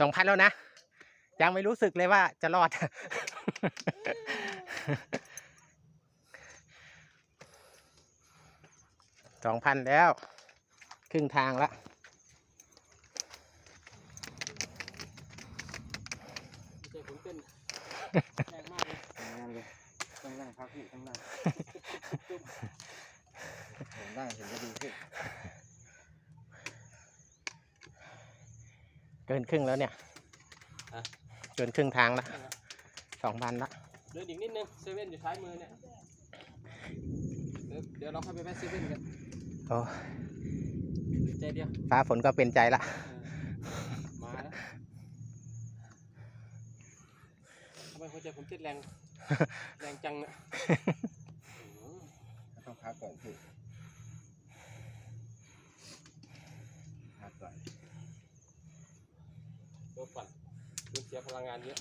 สองพันแล้วนะ ยังไม่รู้สึกเลยว่าจะรอด สองพันแล้ว ครึ่งทางละใจผมเต้นแรงมากเลยทำงานเลยต้องนั่งพักพี่ต้องนั่งผมนั่งถึงจะดีขึ้น เกินครึ่งแล้วเนี่ยเกินครึ่งทางละสองพันละเดินอีกนิดนึงเซเว่นอยู่ท้ายมือเนี่ยเดี๋ยวเดี๋ยวเราเข้าไปแวะเซเว่นกันโอ้ใจเดียวฟ้าฝนก็เป็นใจละเออมาแล้วทำไมหัวใจผมเต้นแรง แรงจังเนี่ยอืมต้องพักก่อนพี่พักก่อน ลดก่อนสูญเสียพลังงานเยอะ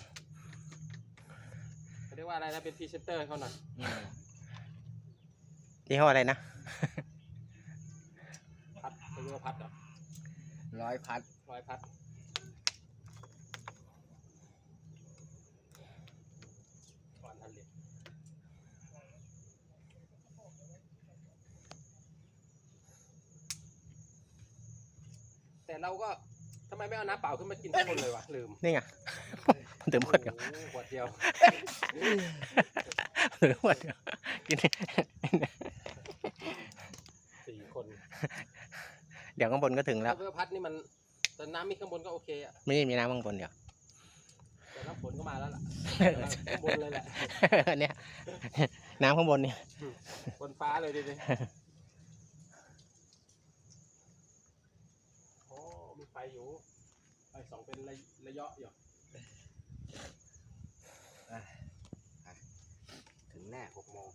เขาเรียกว่าอะไรนะเป็นพรีเซนเตอร์ให้เขาหน่อยยี่ห้ออะไรนะ พัดเขาเรียกว่าพัดเหรอร้อยพัดร้อยพัดก่อนทันเลยแต่เราก็ ทำไมไม่เอาน้ำเปล่าขึ้นมากินข้างบนเลยวะลืมนี่ไงถึงหมดเดียวโอ้โหขวดเดียวถึงหมดเดียวกินสี่คนเดี๋ยวข้างบนก็ถึงแล้ว เพื่อพัดนี่มันแต่น้ำมีข้างบนก็โอเคอะไม่มีน้ำข้างบนเดี๋ยวแต่น้ำฝนก็มาแล้วล่ะข้างบนเลยแหละ เนี่ย น้ำข้างบนเนี่ย บนฟ้าเลยดิดิโอ้มี ไปอยู่ ไปสองเป็นระระยะอยู่ถึงแน่หกโมง